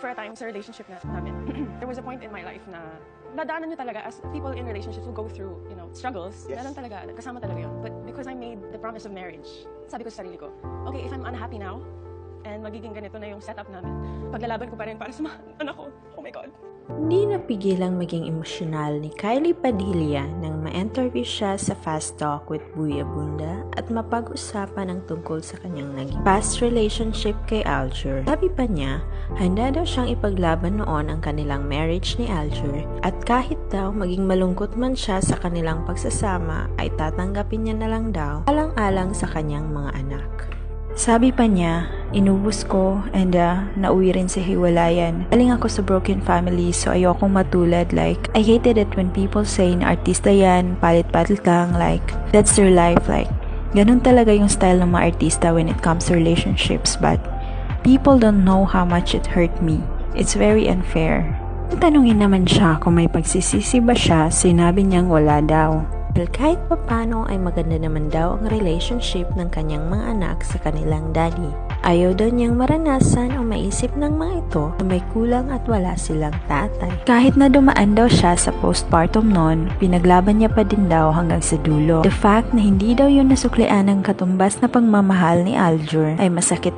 for a time sa relationship na, namin, there was a point in my life na nadaanan nyo talaga as people in relationships who go through, you know, struggles. Yes. Ganun talaga, kasama talaga yun. But because I made the promise of marriage, sabi ko sa sarili ko, okay, if I'm unhappy now, and magiging ganito na yung setup namin, paglalaban ko pa rin para sa mga anak ko. Oh my God. Hindi napigilang maging emosyonal ni Kylie Padilla nang ma-interview siya sa Fast Talk with Buya Bunda at mapag-usapan ang tungkol sa kanyang naging past relationship kay Alger. Sabi pa niya, handa daw siyang ipaglaban noon ang kanilang marriage ni Alger at kahit daw maging malungkot man siya sa kanilang pagsasama ay tatanggapin niya na lang daw alang-alang sa kanyang mga anak. Sabi pa niya, inubos ko and uh, nauwi rin sa hiwalayan. Galing ako sa broken family so ayokong matulad like I hated it when people say na artista yan, palit-palit lang like that's their life like ganun talaga yung style ng mga artista when it comes to relationships but people don't know how much it hurt me. It's very unfair. Nung Tanungin naman siya kung may pagsisisi ba siya, sinabi niyang wala daw. Well, kahit papano ay maganda naman daw ang relationship ng kanyang mga anak sa kanilang daddy. Ayaw daw niyang maranasan o maisip ng mga ito na may kulang at wala silang tatay. Kahit na dumaan daw siya sa postpartum noon, pinaglaban niya pa din daw hanggang sa dulo. The fact na hindi daw yun nasuklian ng katumbas na pagmamahal ni Aljur ay masakit